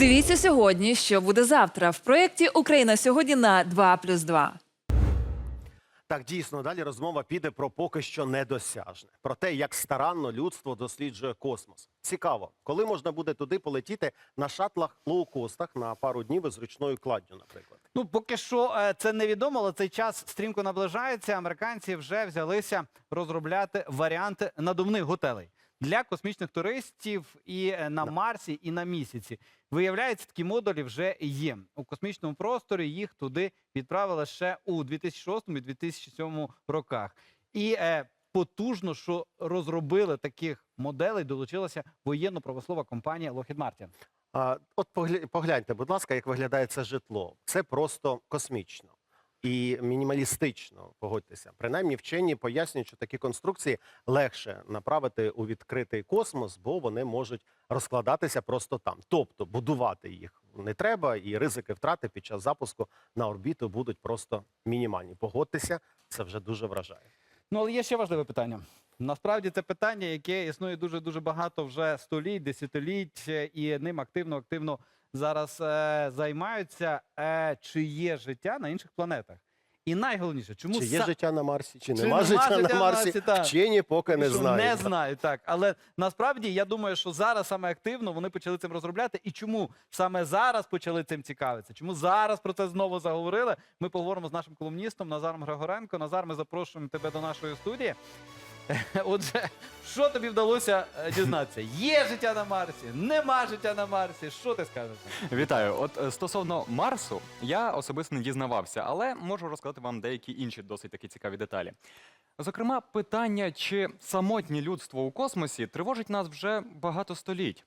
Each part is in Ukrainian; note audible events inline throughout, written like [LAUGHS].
Дивіться сьогодні, що буде завтра в проєкті Україна сьогодні на 2 плюс 2. Так, дійсно, далі розмова піде про поки що недосяжне, про те, як старанно людство досліджує космос. Цікаво, коли можна буде туди полетіти на шатлах лоукостах на пару днів із ручною кладдю, наприклад. Ну, поки що е, це невідомо, але цей час стрімко наближається. Американці вже взялися розробляти варіанти надувних готелей для космічних туристів і е, на Марсі, і на місяці. Виявляється, такі модулі вже є у космічному просторі. Їх туди відправили ще у 2006 і 2007 роках. І е, потужно, що розробили таких моделей, долучилася воєнно-промислова компанія Lockheed Martin. А, от погля- погляньте, будь ласка, як виглядає це житло. Це просто космічно і мінімалістично, погодьтеся. Принаймні, вчені пояснюють, що такі конструкції легше направити у відкритий космос, бо вони можуть розкладатися просто там. Тобто будувати їх не треба, і ризики втрати під час запуску на орбіту будуть просто мінімальні. Погодьтеся, це вже дуже вражає. Ну, але є ще важливе питання. Насправді це питання, яке існує дуже дуже багато вже століть, десятиліть, е, і ним активно активно зараз е, займаються. Е, чи є життя на інших планетах? І найголовніше, чому Чи є са- життя на Марсі, чи, Чи нема нема життя, життя на на Марсі? Так. Вчені поки не що знають. Не знаю, так. Але насправді я думаю, що зараз саме активно вони почали цим розробляти. І чому саме зараз почали цим цікавитися? Чому зараз про це знову заговорили? Ми поговоримо з нашим колумністом Назаром Григоренко. Назар, ми запрошуємо тебе до нашої студії. [LAUGHS] Отже, що тобі вдалося е, дізнатися? Є життя на Марсі, нема життя на Марсі. Що ти скажеш? Вітаю. От е, стосовно Марсу, я особисто не дізнавався, але можу розказати вам деякі інші досить такі цікаві деталі. Зокрема, питання, чи самотнє людство у космосі тривожить нас вже багато століть.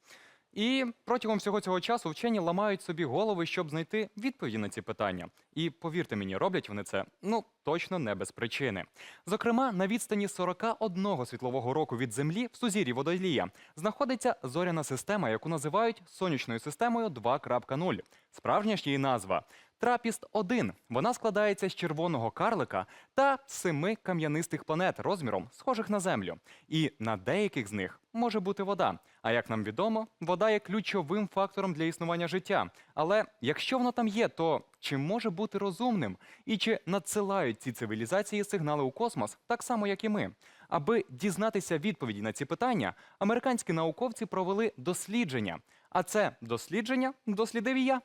І протягом всього цього часу вчені ламають собі голови, щоб знайти відповіді на ці питання. І повірте мені, роблять вони це ну точно не без причини. Зокрема, на відстані 41 світлового року від Землі в сузір'ї Водолія знаходиться зоряна система, яку називають сонячною системою 2.0. Справжня ж її назва Трапіст 1 Вона складається з червоного карлика та семи кам'янистих планет розміром, схожих на Землю. І на деяких з них може бути вода. А як нам відомо, вода є ключовим фактором для існування життя. Але якщо вона там є, то чи може бути розумним? І чи надсилають ці цивілізації сигнали у космос, так само як і ми? Аби дізнатися відповіді на ці питання, американські науковці провели дослідження. А це дослідження дослідив і я.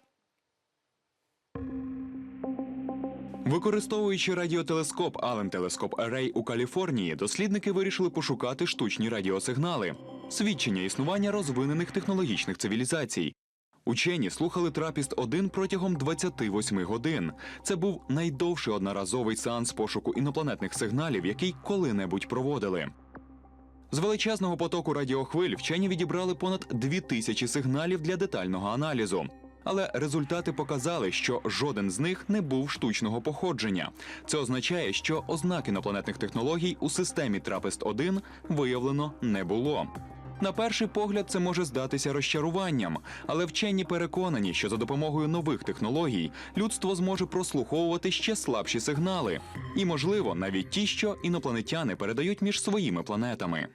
Використовуючи радіотелескоп Allen Telescope Array у Каліфорнії, дослідники вирішили пошукати штучні радіосигнали, свідчення існування розвинених технологічних цивілізацій. Учені слухали Трапіст 1 протягом 28 годин. Це був найдовший одноразовий сеанс пошуку інопланетних сигналів, який коли-небудь проводили. З величезного потоку радіохвиль вчені відібрали понад 2000 сигналів для детального аналізу. Але результати показали, що жоден з них не був штучного походження. Це означає, що ознак інопланетних технологій у системі Трапест 1 виявлено не було. На перший погляд це може здатися розчаруванням, але вчені переконані, що за допомогою нових технологій людство зможе прослуховувати ще слабші сигнали, і, можливо, навіть ті, що інопланетяни передають між своїми планетами.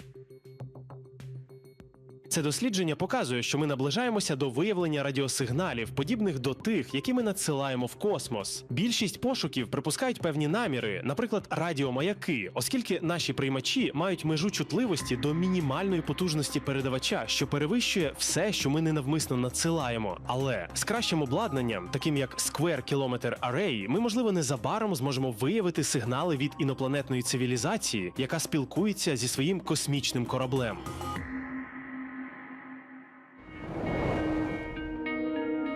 Це дослідження показує, що ми наближаємося до виявлення радіосигналів, подібних до тих, які ми надсилаємо в космос. Більшість пошуків припускають певні наміри, наприклад, радіомаяки, оскільки наші приймачі мають межу чутливості до мінімальної потужності передавача, що перевищує все, що ми ненавмисно надсилаємо. Але з кращим обладнанням, таким як Square Kilometer Array, ми можливо незабаром зможемо виявити сигнали від інопланетної цивілізації, яка спілкується зі своїм космічним кораблем.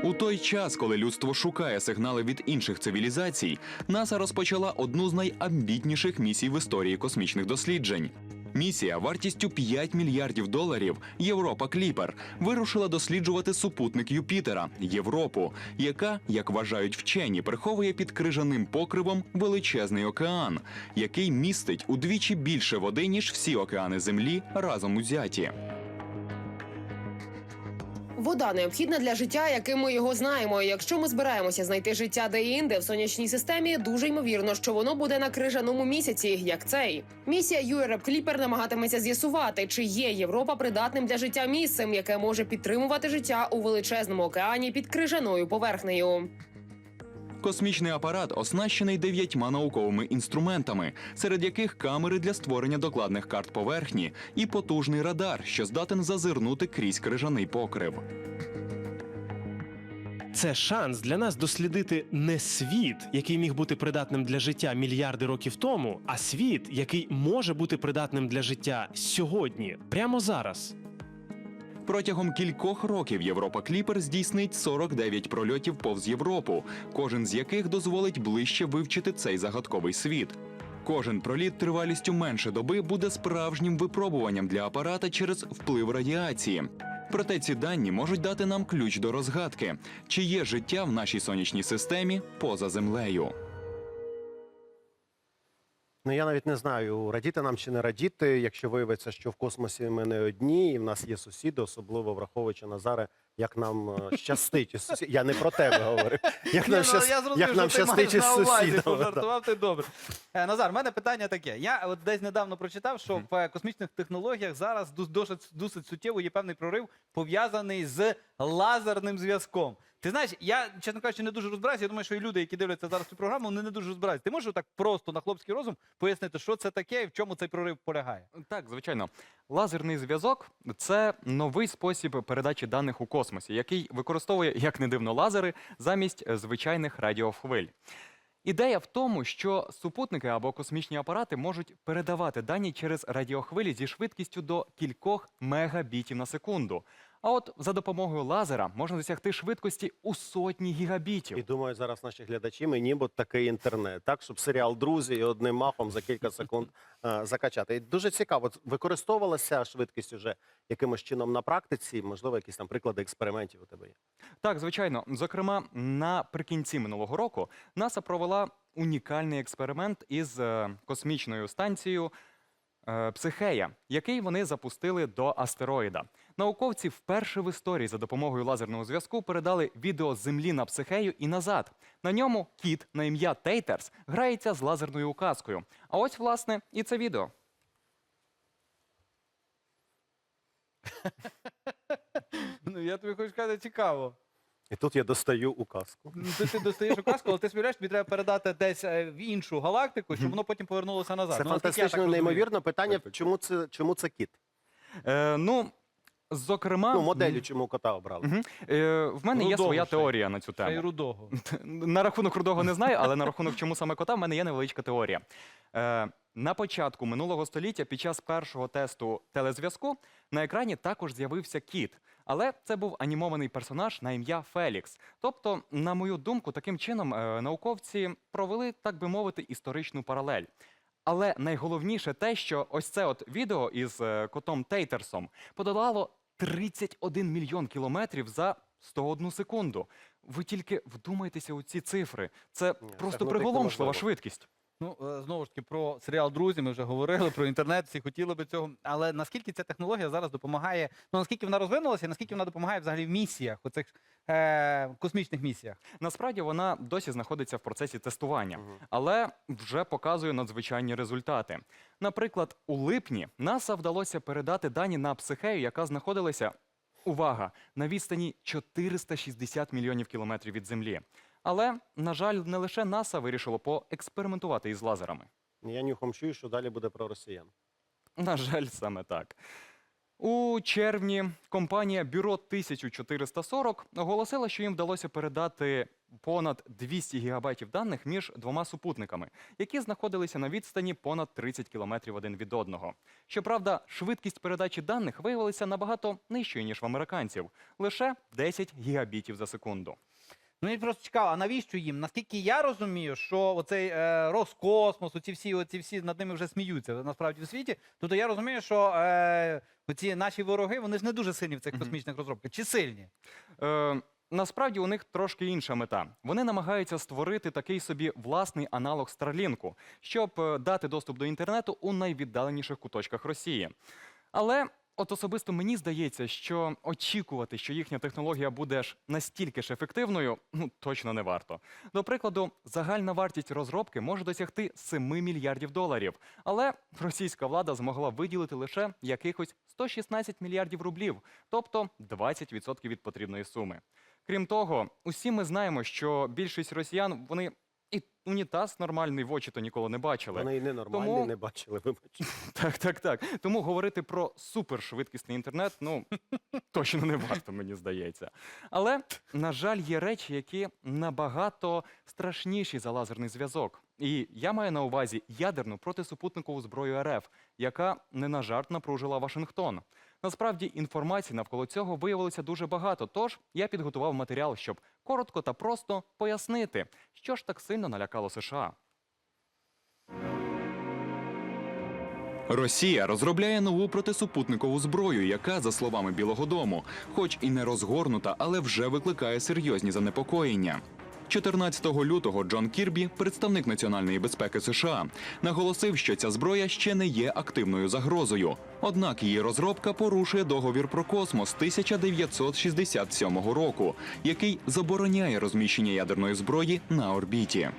У той час, коли людство шукає сигнали від інших цивілізацій, НАСА розпочала одну з найамбітніших місій в історії космічних досліджень. Місія вартістю 5 мільярдів доларів Європа Кліпер вирушила досліджувати супутник Юпітера Європу, яка, як вважають вчені, приховує під крижаним покривом величезний океан, який містить удвічі більше води ніж всі океани Землі разом узяті. Вода необхідна для життя, яким ми його знаємо. Якщо ми збираємося знайти життя де-інде в сонячній системі, дуже ймовірно, що воно буде на крижаному місяці, як цей. Місія URF Clipper намагатиметься з'ясувати, чи є Європа придатним для життя місцем, яке може підтримувати життя у величезному океані під крижаною поверхнею. Космічний апарат оснащений дев'ятьма науковими інструментами, серед яких камери для створення докладних карт поверхні і потужний радар, що здатен зазирнути крізь крижаний покрив. Це шанс для нас дослідити не світ, який міг бути придатним для життя мільярди років тому, а світ, який може бути придатним для життя сьогодні, прямо зараз. Протягом кількох років Європа Кліпер здійснить 49 прольотів повз Європу, кожен з яких дозволить ближче вивчити цей загадковий світ. Кожен проліт тривалістю менше доби буде справжнім випробуванням для апарата через вплив радіації. Проте ці дані можуть дати нам ключ до розгадки, чи є життя в нашій сонячній системі поза землею. Ну я навіть не знаю, радіти нам чи не радіти, якщо виявиться, що в космосі ми не одні, і в нас є сусіди, особливо враховуючи Назаре, як нам е, [LAUGHS] щастить із сусідами. Я не про тебе говорю. Як нам, ну, щастить із на увазі, сусідами. [LAUGHS] пожартував ти добре. Е, Назар, в мене питання таке. Я от десь недавно прочитав, що в е, космічних технологіях зараз досить, досить суттєво є певний прорив, пов'язаний з лазерним зв'язком. Ти знаєш, я, чесно кажучи, не дуже розбираюся. Я думаю, що і люди, які дивляться зараз цю програму, вони не дуже розбираються. Ти можеш так просто на хлопський розум пояснити, що це таке і в чому цей прорив полягає? Так, звичайно. Лазерний зв'язок це новий спосіб передачі даних у космосі, який використовує, як не дивно, лазери замість е, звичайних радіохвиль. Ідея в тому, що супутники або космічні апарати можуть передавати дані через радіохвилі зі швидкістю до кількох мегабітів на секунду. А от за допомогою лазера можна досягти швидкості у сотні гігабітів. І думаю, зараз наші глядачі мені б такий інтернет, так щоб серіал Друзі і одним махом за кілька секунд [LAUGHS] е, закачати. І дуже цікаво, використовувалася швидкість уже якимось чином на практиці. Можливо, якісь там приклади експериментів у тебе є. Так, звичайно. Зокрема, наприкінці минулого року НАСА провела унікальний експеримент із е, космічною станцією е, Психея, який вони запустили до астероїда. Науковці вперше в історії за допомогою лазерного зв'язку передали відео з землі на психею і назад. На ньому кіт на ім'я Тейтерс грається з лазерною указкою. А ось, власне, і це відео. [LAUGHS] Ну я тобі хочу сказати, цікаво. І тут я достаю указку. Ну, Ти, ти достаєш указку, але ти співаєш, тобі треба передати десь е, в іншу галактику, щоб воно потім повернулося назад. Це Ну, наскільки я так фантастично розумію. неймовірно. Питання, чому це, чому це кіт? Е, ну, зокрема, Ну, моделі, чому кота обрали? Мгм. Е, в мене є Рудого своя ще й. теорія на цю Ще й тему. рудого. [LAUGHS] На рахунок рудого не знаю, але на рахунок чому саме кота в мене є невеличка теорія. Е, на початку минулого століття, під час першого тесту телезв'язку, на екрані також з'явився кіт. Але це був анімований персонаж на ім'я Фелікс. Тобто, на мою думку, таким чином е, науковці провели, так би мовити, історичну паралель. Але найголовніше те, що ось це от відео із е, котом Тейтерсом подолало 31 мільйон кілометрів за 101 секунду. Ви тільки вдумайтеся у ці цифри. Це просто приголомшлива швидкість. Ну, е, знову ж таки, про серіал Друзі ми вже говорили, про інтернет, всі хотіли би цього. Але наскільки ця технологія зараз допомагає, ну наскільки вона розвинулася, і наскільки вона допомагає взагалі в місіях, оцих е, космічних місіях? Насправді вона досі знаходиться в процесі тестування, але вже показує надзвичайні результати. Наприклад, у липні НАСА вдалося передати дані на психею, яка знаходилася. Увага! На відстані 460 мільйонів кілометрів від Землі. Але, на жаль, не лише НАСА вирішило поекспериментувати із лазерами. Я нюхом чую, що далі буде про росіян. На жаль, саме так. У червні компанія Бюро 1440 оголосила, що їм вдалося передати понад 200 гігабайтів даних між двома супутниками, які знаходилися на відстані понад 30 кілометрів один від одного. Щоправда, швидкість передачі даних виявилася набагато нижчою, ніж в американців лише 10 гігабітів за секунду. Ну, мені просто цікаво, а навіщо їм? Наскільки я розумію, що оцей е, Роскосмос, оці всі, оці всі над ними вже сміються насправді у світі. Тобто я розумію, що е, оці наші вороги, вони ж не дуже сильні в цих космічних розробках. Чи сильні? Е, насправді у них трошки інша мета. Вони намагаються створити такий собі власний аналог Старлінку, щоб е, дати доступ до інтернету у найвіддаленіших куточках Росії. Але от особисто мені здається, що очікувати, що їхня технологія буде ж настільки ж ефективною, ну точно не варто. До прикладу, загальна вартість розробки може досягти 7 мільярдів доларів, але російська влада змогла виділити лише якихось 116 мільярдів рублів, тобто 20% від потрібної суми. Крім того, усі ми знаємо, що більшість росіян вони і унітаз нормальний в очі то ніколи не бачили. Вони і ненормальні, Тому- не бачили, вибачте. [LAUGHS] Так, так, так. Тому говорити про супершвидкісний інтернет, ну [LAUGHS] точно не варто, мені здається. Але, на жаль, є речі, які набагато страшніші за лазерний зв'язок. І я маю на увазі ядерну протисупутникову зброю РФ, яка не на жарт напружила Вашингтон. Насправді інформації навколо цього виявилося дуже багато. Тож я підготував матеріал, щоб коротко та просто пояснити, що ж так сильно налякало США. Росія розробляє нову протисупутникову зброю, яка, за словами Білого Дому, хоч і не розгорнута, але вже викликає серйозні занепокоєння. 14 лютого Джон Кірбі, представник національної безпеки США, наголосив, що ця зброя ще не є активною загрозою. Однак її розробка порушує договір про космос 1967 року, який забороняє розміщення ядерної зброї на орбіті.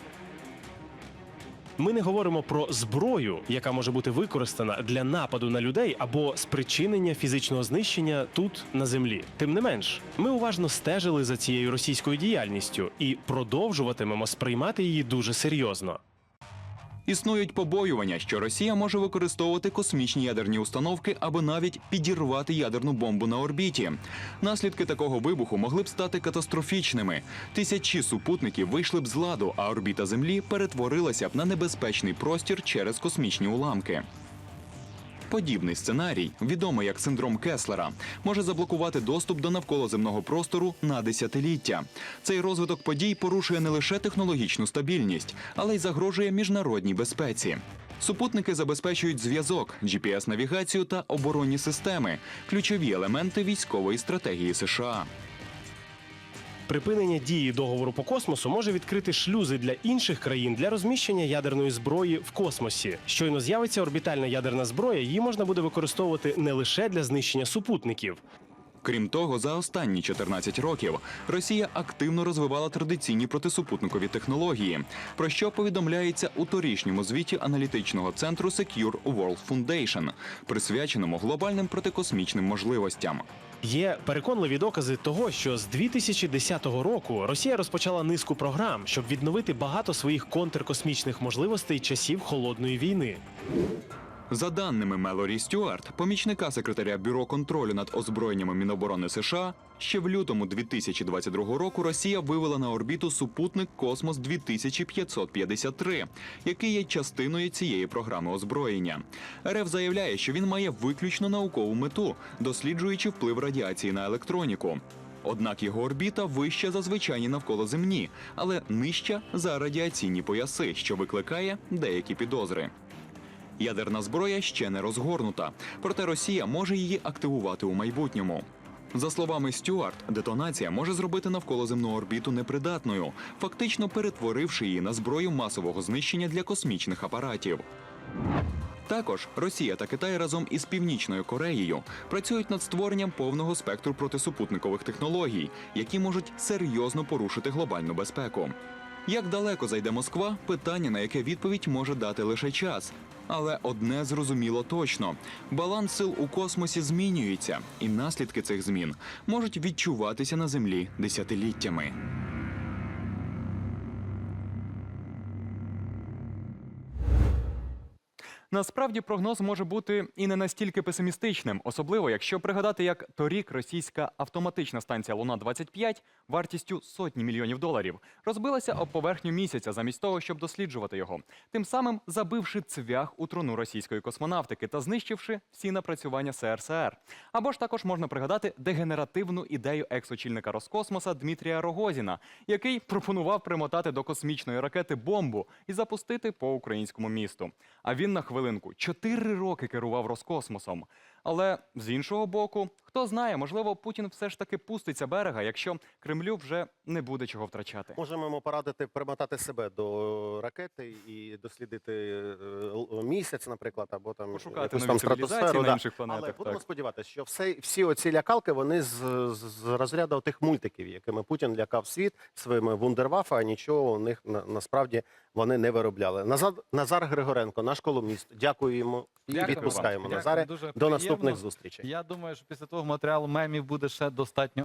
Ми не говоримо про зброю, яка може бути використана для нападу на людей або спричинення фізичного знищення тут на землі. Тим не менш, ми уважно стежили за цією російською діяльністю і продовжуватимемо сприймати її дуже серйозно. Існують побоювання, що Росія може використовувати космічні ядерні установки або навіть підірвати ядерну бомбу на орбіті. Наслідки такого вибуху могли б стати катастрофічними. Тисячі супутників вийшли б з ладу, а орбіта Землі перетворилася б на небезпечний простір через космічні уламки. Подібний сценарій, відомий як синдром Кеслера, може заблокувати доступ до навколоземного простору на десятиліття. Цей розвиток подій порушує не лише технологічну стабільність, але й загрожує міжнародній безпеці. Супутники забезпечують зв'язок, GPS-навігацію та оборонні системи ключові елементи військової стратегії США. Припинення дії договору по космосу може відкрити шлюзи для інших країн для розміщення ядерної зброї в космосі. Щойно з'явиться орбітальна ядерна зброя, її можна буде використовувати не лише для знищення супутників. Крім того, за останні 14 років Росія активно розвивала традиційні протисупутникові технології, про що повідомляється у торішньому звіті аналітичного центру Secure World Foundation, присвяченому глобальним протикосмічним можливостям. Є переконливі докази того, що з 2010 року Росія розпочала низку програм, щоб відновити багато своїх контркосмічних можливостей часів холодної війни. За даними Мелорі Стюарт, помічника секретаря бюро контролю над озброєннями Міноборони США, ще в лютому 2022 року Росія вивела на орбіту супутник Космос 2553, який є частиною цієї програми озброєння. РФ заявляє, що він має виключно наукову мету, досліджуючи вплив радіації на електроніку. Однак його орбіта вища за звичайні навколоземні, але нижча за радіаційні пояси, що викликає деякі підозри. Ядерна зброя ще не розгорнута, проте Росія може її активувати у майбутньому. За словами Стюарт, детонація може зробити навколоземну орбіту непридатною, фактично перетворивши її на зброю масового знищення для космічних апаратів. Також Росія та Китай разом із Північною Кореєю працюють над створенням повного спектру протисупутникових технологій, які можуть серйозно порушити глобальну безпеку. Як далеко зайде Москва? Питання, на яке відповідь може дати лише час. Але одне зрозуміло точно: баланс сил у космосі змінюється, і наслідки цих змін можуть відчуватися на землі десятиліттями. Насправді прогноз може бути і не настільки песимістичним, особливо якщо пригадати, як торік російська автоматична станція Луна 25 вартістю сотні мільйонів доларів розбилася об поверхню місяця замість того, щоб досліджувати його, тим самим забивши цвях у труну російської космонавтики та знищивши всі напрацювання СРСР. Або ж також можна пригадати дегенеративну ідею екс-очільника Роскосмоса Дмитрія Рогозіна, який пропонував примотати до космічної ракети бомбу і запустити по українському місту. А він на хвилинку чотири роки керував Роскосмосом. Але з іншого боку, хто знає, можливо, Путін все ж таки пуститься берега, якщо Кремлю вже не буде чого втрачати. Можемо йому порадити примотати себе до ракети і дослідити е, місяць, наприклад, або там Пошукати якусь нові там цивілізації стратосферу. на да. інших планетах. Але будемо так. сподіватися, що все, всі оці лякалки вони з, з, з розряду тих мультиків, якими Путін лякав світ своїми вундервафа, а нічого у них на, насправді вони не виробляли. Назар, Назар Григоренко, наш колумніст. Дякуємо і відпускаємо вам. Назаре. Дякую, дуже До приємно. Наступних зустрічей. Я думаю, що після того матеріалу мемів буде ще достатньо